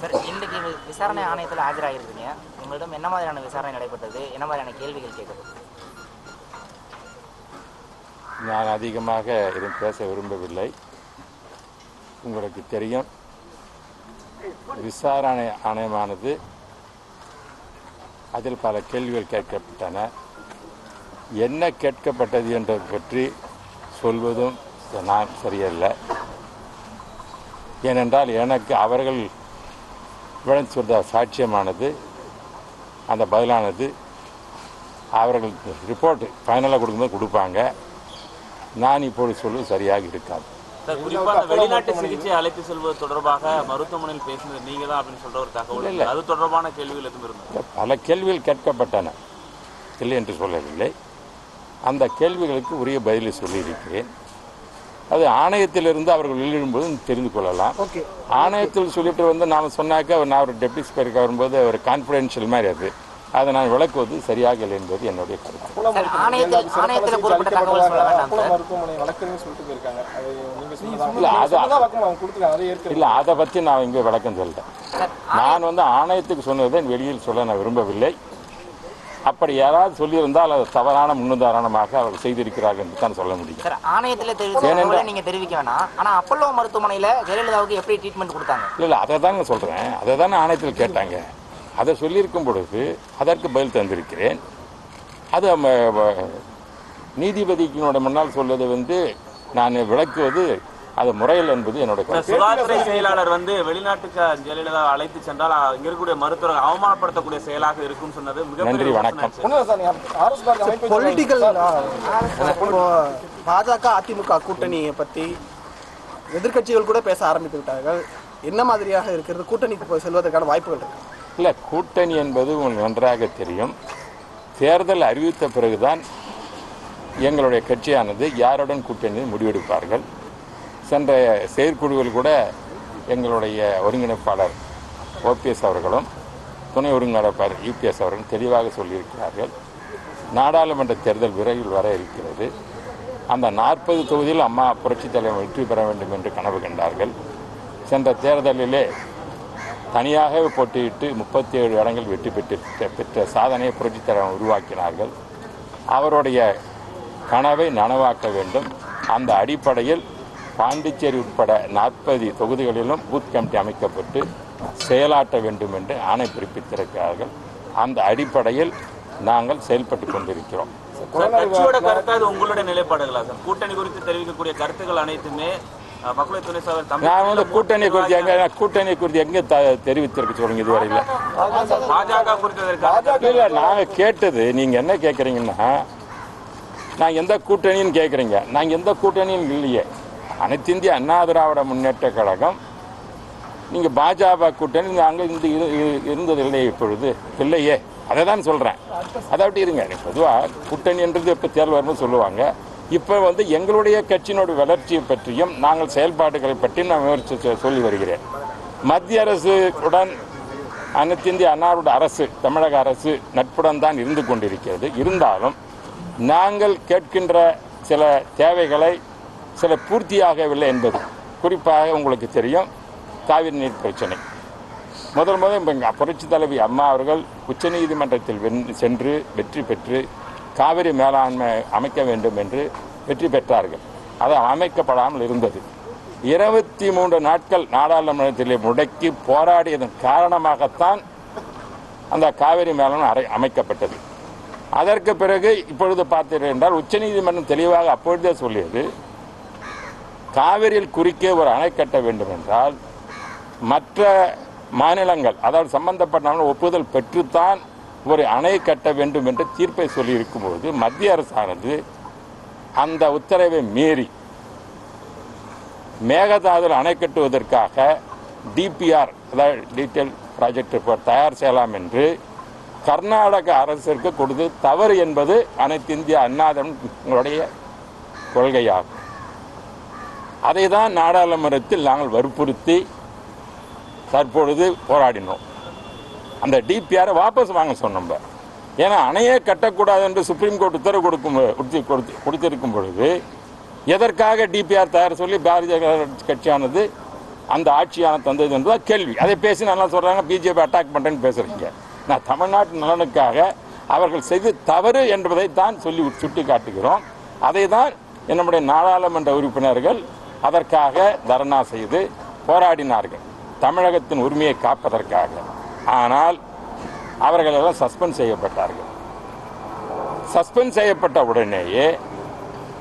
Sir இன்றைக்கு விசாரணை ஆணையத்தில் ஆஜராகிருக்கீங்க உங்களிடம் என்ன மாதிரியான விசாரணை நடைபெற்றது? என்ன மாதிரியான கேள்விகள் கேட்கப்பட்டது? நான் அதிகமாக எதுவும் பேச விரும்பவில்லை. உங்களுக்கு தெரியும் விசாரணை ஆணையமானது அதில் பல கேள்விகள் கேட்கப்பட்டன. என்ன கேட்கப்பட்டது என்பது பற்றி சொல்வதும் நான் சரியல்ல. ஏனென்றால் எனக்கு அவர்கள் சொல்ற சாட்சியமானது அந்த பதிலானது அவர்கள் ரிப்போர்ட் ஃபைனலாக கொடுக்கும்போது கொடுப்பாங்க. நான் இப்பொழுது சொல்வது சரியாக இருக்காது. சார் குறிப்பா அந்த வெளிநாட்டு சிகிச்சை அழைத்து செல்வது தொடர்பாக மருத்துவமனையில் பேசினது நீங்க தான் அப்படின்னு சொல்ற ஒரு தகவல் இல்ல. அது தொடர்பான கேள்விகள் எதுவும் இருந்தது? பல கேள்விகள் கேட்கப்பட்டன. இல்லை என்று சொல்லவில்லை. அந்த கேள்விகளுக்கு உரிய பதிலை சொல்லியிருக்கிறேன். அது ஆணையத்திலிருந்து அவர்கள் வெளியிடும்போது தெரிந்து கொள்ளலாம். ஓகே. ஆணையத்தில் சொல்லிட்டு வந்து நாம் சொன்னாக்க நான் ஒரு டெப்டி ஸ்பீக்கர் வரும்போது ஒரு கான்ஃபிடென்ஷியல் மாதிரி அது. அதை நான் விளக்குவது சரியாக இல்லை என்பது என்னுடைய கருத்து. ஆணையத்தில் ஆணையத்தில் இல்ல, அது- பற்றி நான் இங்கே விளக்கம் சொல்லிட்டேன் நான் வந்து ஆணையத்துக்கு சொன்னதை வெளியில் சொல்ல நான் விரும்பவில்லை. அப்படி யாராவது சொல்லியிருந்தால் அது தவறான முன்னுதாரணமாக அவர்கள் செய்திருக்கிறார்கள் என்று தான் சொல்ல முடியும். ஆணையத்தில் தகவலை நீங்க தெரிவிக்க வேணாம். ஆனா அப்பல்லோ மருத்துவமனையில ஜெயலலிதாவுக்கு எப்படி ட்ரீட்மெண்ட் கொடுத்தாங்க? இல்லை இல்லை அதை தாங்க சொல்கிறேன் அதை தானே ஆணையத்தில் கேட்டாங்க. அதை சொல்லியிருக்கும் பொழுது அதற்கு பதில் தந்திருக்கிறேன். அது நீதிபதிக்கினோட முன்னால் சொல்வது வந்து நான் விளக்குவது அது முறையில் என்பது என்னோட சார், கருத்து. சுகாதாரத்துறை செயலாளர் வந்து வெளிநாட்டுக்கு ஜெயலலிதா அழைத்து சென்றால் இங்க இருக்கக்கூடிய மருத்துவர்கள் அவமானப்படுத்தக்கூடிய செயலாக இருக்கும் சொன்னது நன்றி, வணக்கம். பொலிட்டிக்கல் பாஜக அதிமுக கூட்டணியை பற்றி எதிர்க்கட்சிகள் கூட பேச ஆரம்பித்து விட்டார்கள். என்ன மாதிரியாக இருக்கிறது? கூட்டணிக்கு போய் செல்வதற்கான வாய்ப்புகள் இருக்கு? இல்லை கூட்டணி என்பது உங்களுக்கு நன்றாக தெரியும். தேர்தல் அறிவித்த பிறகுதான் எங்களுடைய கட்சியானது யாருடன் கூட்டணி முடிவெடுப்பார்கள்? சென்ற செயற்குழுவில் கூட எங்களுடைய ஒருங்கிணைப்பாளர் ஓபிஎஸ் அவர்களும் துணை ஒருங்கிணைப்பாளர் யூபிஎஸ் அவர்களும் தெளிவாக சொல்லியிருக்கிறார்கள். நாடாளுமன்ற தேர்தல் விரைவில் வர இருக்கிறது. அந்த நாற்பது தொகுதியில் அம்மா புரட்சித் தலைவர் வெற்றி பெற வேண்டும் என்று கனவு கண்டார்கள். சென்ற தேர்தலிலே தனியாகவே போட்டியிட்டு முப்பத்தி ஏழு இடங்கள் வெற்றி பெற்று பெற்ற சாதனையை புரட்சித் தலைவர் உருவாக்கினார்கள். அவருடைய கனவை நனவாக்க வேண்டும். அந்த அடிப்படையில் பாண்டிச்சேரி உட்பட நாற்பது தொகுதிகளிலும் பூத் கமிட்டி அமைக்கப்பட்டு செயலாற்ற வேண்டும் என்று ஆணை பிறப்பித்திருக்கிறார்கள். அந்த அடிப்படையில் நாங்கள் செயல்பட்டு கொண்டிருக்கிறோம். கட்சியோட கருத்து அது உங்களுடைய நிலைப்பாடுகளா சார்? கூட்டணி குறித்து தெரிவிக்கக்கூடிய கருத்துக்கள் அனைத்துமே நான் வந்து கூட்டணி குறித்து எங்க கூட்டணி குறித்து எங்கே தெரிவித்திருக்க சொல்லுங்க இதுவரையில் இல்ல. நாங்க கேட்டது நீங்க என்ன கேக்குறீங்கன்னா நான் எந்த கூட்டணின்னு கேக்குறீங்க. நாங்க எந்த கூட்டணியும் இல்லையே. அனைத்து இந்திய அண்ணா திராவிட முன்னேற்ற கழகம் நீங்கள் பாஜக கூட்டணி அங்க இருந்து இரு- இருந்ததில்லை இப்பொழுது. இல்லையே. அதை தான் சொல்கிறேன் அதை அப்படி இருங்க. பொதுவாக கூட்டணி என்றது இப்போ தேர்வு வரும்னு சொல்லுவாங்க. இப்போ வந்து எங்களுடைய கட்சியினுடைய வளர்ச்சியை பற்றியும் நாங்கள் செயல்பாடுகளை பற்றியும் நான் விமர்சி சொல்லி வருகிறேன். மத்திய அரசுடன் அனைத்து இந்திய அன்னாருடைய அரசு தமிழக அரசு நட்புடன் தான் இருந்து கொண்டிருக்கிறது. இருந்தாலும் நாங்கள் கேட்கின்ற சில தேவைகளை சில பூர்த்தியாகவில்லை என்பது குறிப்பாக உங்களுக்கு தெரியும். காவிரி நீர் பிரச்சனை. முதல் முதல் இப்போ புரட்சி தலைவி அம்மா அவர்கள் உச்சநீதிமன்றத்தில் வென் சென்று வெற்றி பெற்று காவிரி மேலாண்மை அமைக்க வேண்டும் என்று வெற்றி பெற்றார்கள். அது அமைக்கப்படாமல் இருந்தது. இருபத்தி மூன்று நாட்கள் நாடாளுமன்றத்திலே முடக்கி போராடியதன் காரணமாகத்தான் அந்த காவிரி மேலாண்மை அரை அமைக்கப்பட்டது. அதற்கு பிறகு இப்பொழுது பார்த்தீர்கள் என்றால் உச்சநீதிமன்றம் தெளிவாக அப்பொழுதே சொல்லியது. காவிரியில் குறுக்கே ஒரு அணை கட்ட வேண்டும் என்றால் மற்ற மாநிலங்கள் அதாவது சம்பந்தப்பட்ட ஒப்புதல் பெற்றுத்தான் ஒரு அணை கட்ட வேண்டும் என்று தீர்ப்பை சொல்லி இருக்கும்போது மத்திய அரசானது அந்த உத்தரவை மீறி மேகதாதுவில் அணை கட்டுவதற்காக டிபிஆர் அதாவது டீட்டெயில் ப்ராஜெக்ட் ரிப்போர்ட் தயார் செய்யலாம் என்று கர்நாடக அரசிற்கு கொடுத்து தவறு என்பது அனைத்து இந்திய உங்களுடைய கொள்கையாகும். அதை தான் நாடாளுமன்றத்தில் நாங்கள் வற்புறுத்தி தற்பொழுது போராடினோம். அந்த டிபிஆரை வாபஸ் வாங்க சொன்னோம் ஏன்னா அணையே கட்டக்கூடாது என்று சுப்ரீம் கோர்ட் உத்தரவு கொடுக்கும் கொடுத்து- கொடுத்து- கொடுத்திருக்கும் பொழுது எதற்காக டிபிஆர் தயார் சொல்லி பாரதிய கட்சியானது அந்த ஆட்சியான தந்தது என்பது கேள்வி. அதை பேசி நல்லா சொல்கிறாங்க பிஜேபி அட்டாக் பண்ணுறேன்னு பேசுகிறீங்க நான் தமிழ்நாட்டு நலனுக்காக அவர்கள் செய்து தவறு என்பதை தான் சொல்லி சுட்டி காட்டுகிறோம் அதை தான் நம்முடைய நாடாளுமன்ற உறுப்பினர்கள் அதற்காக தர்ணா செய்து போராடினார்கள். தமிழகத்தின் உரிமையை காப்பதற்காக. ஆனால் அவர்கள் எல்லாம் சஸ்பெண்ட் செய்யப்பட்டார்கள். சஸ்பெண்ட் செய்யப்பட்ட உடனேயே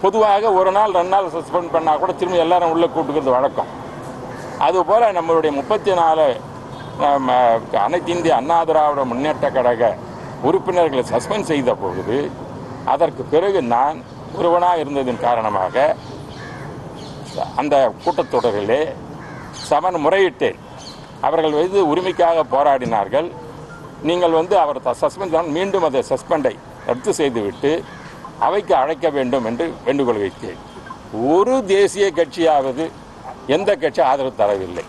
பொதுவாக ஒரு நாள் ரெண்டு நாள் சஸ்பெண்ட் பண்ணால் கூட திரும்பி எல்லாரும் உள்ளே கூட்டுக்கிறது வழக்கம். அதுபோல் நம்மளுடைய முப்பத்தி நாலு அனைத்து இந்திய அண்ணா திராவிட முன்னேற்ற கழக உறுப்பினர்களை சஸ்பெண்ட் செய்த பொழுது அதற்கு பிறகு நான் ஒருவனாக இருந்ததன் காரணமாக அந்த கூட்டத்தொடரிலே சமன் முறையிட்டேன். அவர்கள் மீது உரிமைக்காக போராடினார்கள். நீங்கள் வந்து அவர் சஸ்பெண்ட் மீண்டும் அதை சஸ்பெண்டை ரத்து செய்துவிட்டு அவைக்கு அழைக்க வேண்டும் என்று வேண்டுகோள் வைத்தேன். ஒரு தேசிய கட்சியாவது எந்த கட்சி ஆதரவு தரவில்லை.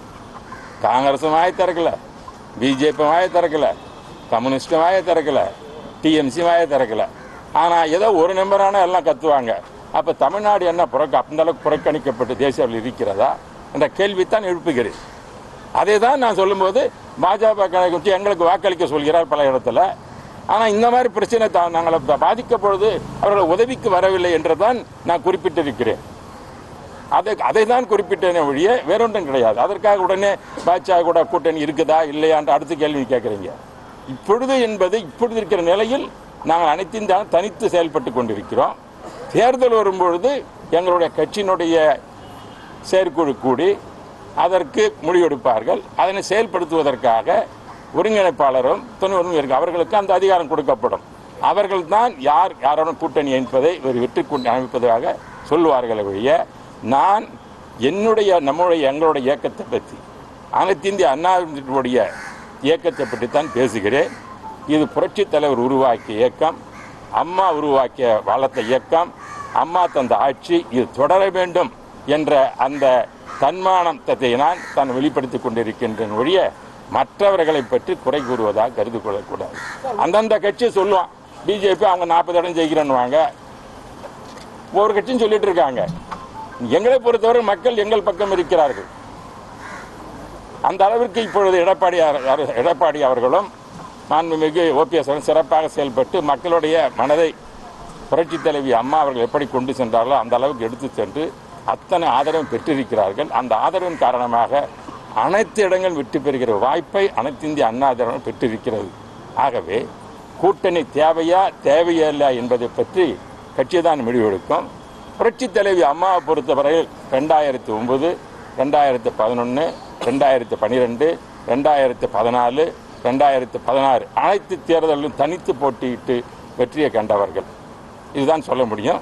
காங்கிரசும் வாய திறக்கல பிஜேபி வாய திறக்கல கம்யூனிஸ்டும் வாய திறக்கல டிஎம்சி வாய திறக்கல. ஆனால் ஏதோ ஒரு நம்பரான எல்லாம் கத்துவாங்க. அப்போ தமிழ்நாடு என்ன புறக்க அந்த அளவுக்கு புறக்கணிக்கப்பட்டு தேசிய அளவில் இருக்கிறதா? என்ற கேள்வித்தான் எழுப்புகிறேன் அதை தான் நான் சொல்லும்போது பாஜக குறித்து எங்களுக்கு வாக்களிக்க சொல்கிறார் பல இடத்துல. ஆனால் இந்த மாதிரி பிரச்சனை தான் நாங்கள் பாதிக்கப்பொழுது அவர்கள் உதவிக்கு வரவில்லை என்று தான் நான் குறிப்பிட்டிருக்கிறேன். அதை அதை தான் குறிப்பிட்டேனே ஒழிய வேறொன்றும் கிடையாது. அதற்காக உடனே பாஜக கூட கூட்டணி இருக்குதா இல்லையான்ற அடுத்த கேள்வி கேட்குறீங்க. இப்பொழுது என்பது இப்பொழுது இருக்கிற நிலையில் நாங்கள் அனைத்தையும் தான் தனித்து செயல்பட்டு கொண்டிருக்கிறோம். தேர்தல் வரும்பொழுது எங்களுடைய கட்சியினுடைய செயற்குழு கூடி அதற்கு முடிவெடுப்பார்கள். அதனை செயல்படுத்துவதற்காக ஒருங்கிணைப்பாளரும் துணை இருக்கு அவர்களுக்கு அந்த அதிகாரம் கொடுக்கப்படும். அவர்கள் தான் யார் யாருடன் கூட்டணி என்பதை ஒரு வெற்றி கூட்டணி அமைப்பதாக சொல்லுவார்கள் ஒழிய நான் என்னுடைய நம்முடைய எங்களுடைய இயக்கத்தை பற்றி அனைத்து இந்திய அண்ணாவுடைய இயக்கத்தை பற்றி தான் பேசுகிறேன். இது புரட்சித் தலைவர் உருவாக்கிய இயக்கம். அம்மா உருவாக்கிய வளர்த்த இயக்கம் அம்மா தந்த ஆட்சி இது தொடர வேண்டும் என்ற அந்த தன்மானத்தை நான் தான் வெளிப்படுத்திக் கொண்டிருக்கின்றேன் ஒழிய மற்றவர்களை பற்றி குறை கூறுவதாக கருது கொள்ளக்கூடாது அந்தந்த கட்சி சொல்லுவான் பிஜேபி அவங்க நாற்பது இடம் ஜெயிக்கிறேன்னுவாங்க. ஒவ்வொரு கட்சியும் சொல்லிட்டு இருக்காங்க. எங்களை பொறுத்தவரை மக்கள் எங்கள் பக்கம் இருக்கிறார்கள். அந்த அளவிற்கு இப்பொழுது எடப்பாடி எடப்பாடி அவர்களும் மாண்புமிகு ஓபிஎஸ் அவர்கள் சிறப்பாக செயல்பட்டு மக்களுடைய மனதை புரட்சித் தலைவி அம்மா அவர்கள் எப்படி கொண்டு சென்றார்களோ அந்த அளவுக்கு எடுத்து சென்று அத்தனை ஆதரவும் பெற்றிருக்கிறார்கள். அந்த ஆதரவின் காரணமாக அனைத்து இடங்கள் வெற்றி பெறுகிற வாய்ப்பை அனைத்து இந்திய அண்ணா திராவிடம் பெற்றிருக்கிறது. ஆகவே கூட்டணி தேவையா தேவையில்லை என்பதை பற்றி கட்சி தான் முடிவெடுக்கும். புரட்சித் தலைவி அம்மாவை பொறுத்தவரையில் ரெண்டாயிரத்தி ஒம்பது ரெண்டாயிரத்தி பதினொன்று ரெண்டாயிரத்தி பன்னிரெண்டு ரெண்டாயிரத்தி பதினாலு ரெண்டாயிரத்து பதினாறு அனைத்து தேர்தலிலும் தனித்து போட்டியிட்டு வெற்றியை கண்டவர்கள். இதுதான் சொல்ல முடியும்.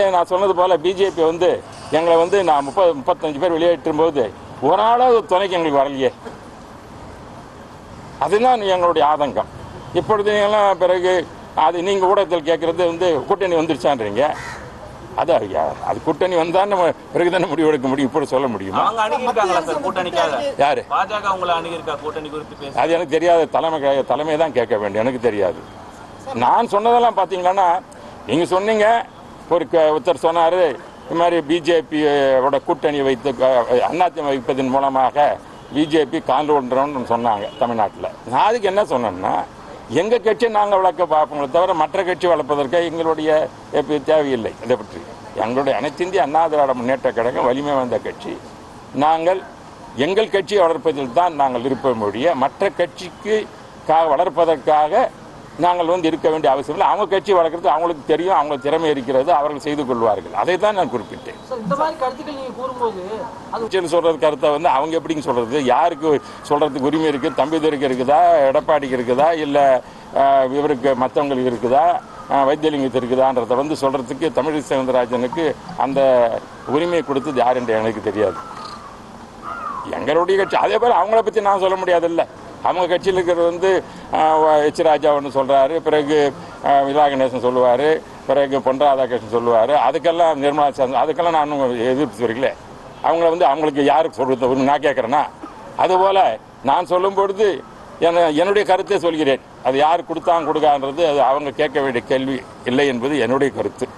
ஏன் நான் சொன்னது போல பிஜேபி வந்து எங்களை வந்து நான் முப்பது முப்பத்தஞ்சு பேர் வெளியேற்றும் போது ஒரு ஆளாவது துணைக்கு எங்களுக்கு வரலையே. அதுதான் எங்களுடைய ஆதங்கம். இப்பொழுது பிறகு அது நீங்கள் ஊடகத்தில் கேட்குறது வந்து கூட்டணி வந்துருச்சான்றீங்க. அது அது கூட்டணி வந்தால் நம்ம பிறகு தானே முடிவெடுக்க முடியும். இப்படி சொல்ல முடியுமா? அவங்க அணுகிருக்காங்களா சார் கூட்டணிக்காக? யாரு? பாஜக உங்களை அணுகிருக்கா கூட்டணி குறித்து பேச. அது எனக்கு தெரியாது. தலைமை தலைமை தான் கேட்க வேண்டும். எனக்கு தெரியாது. நான் சொன்னதெல்லாம் பார்த்தீங்கன்னா நீங்கள் சொன்னீங்க. ஒரு க- ஒருத்தர் சொன்னார் இது மாதிரி பிஜேபியோட கூட்டணி வைத்து அதிமுக வைப்பதன் மூலமாக பிஜேபி கால் ஒன்றோன்னு சொன்னாங்க தமிழ்நாட்டில். நான் அதுக்கு என்ன சொன்னேன்னா எங்கள் கட்சி நாங்கள் வளர்க்க பார்ப்போங்களே தவிர மற்ற கட்சி வளர்ப்பதற்கு எங்களுடைய தேவையில்லை. இதை பற்றி எங்களுடைய அனைத்திந்திய அண்ணா திராவிட முன்னேற்ற கழகம் வலிமை வந்த கட்சி. நாங்கள் எங்கள் கட்சியை வளர்ப்பதில் தான் நாங்கள் விருப்பம் மற்ற கட்சிக்கு கா வளர்ப்பதற்காக நாங்கள் வந்து இருக்க வேண்டிய அவசியம் இல்லை. அவங்க கட்சி வளர்க்குறது அவங்களுக்கு தெரியும் அவங்க திறமை இருக்கிறது அவர்கள் செய்து கொள்வார்கள். அதை தான் நான் குறிப்பிட்டேன். சொல்றது கருத்தை வந்து அவங்க எப்படிங்க சொல்றது? யாருக்கு சொல்றதுக்கு உரிமை இருக்கு? தம்பிதுரைக்கு இருக்குதா? எடப்பாடிக்கு இருக்குதா? இல்ல இவருக்கு மற்றவங்களுக்கு இருக்குதா? அஹ், வைத்தியலிங்கத்துக்கு இருக்குதான்றதை வந்து சொல்றதுக்கு தமிழிசை சவுந்தரராஜனுக்கு அந்த உரிமையை கொடுத்தது யார் என்று எனக்கு தெரியாது. எங்களுடைய கட்சி. அதே போல அவங்கள பத்தி நான் சொல்ல முடியாதுல்ல. அவங்க கட்சியில் இருக்கிறது வந்து எச் ராஜா ஒன்று சொல்கிறாரு பிறகு அஹ், விலா கணேசன் சொல்லுவார். பிறகு பொன் ராதாகிருஷ்ணன் சொல்லுவார். அதுக்கெல்லாம் நிர்மலா சீதாராமன் அதுக்கெல்லாம் நான் எதிர்ப்பு சொல்லல அவங்கள வந்து அவங்களுக்கு யாருக்கு சொல்கிறது நான் கேட்குறேன்னா? அதுபோல் நான் சொல்லும் பொழுது என என்னுடைய கருத்தை சொல்கிறேன். அது யார் கொடுத்தாங்க கொடுக்கான்றது அது அவங்க கேட்க வேண்டிய கேள்வி இல்லை என்பது என்னுடைய கருத்து.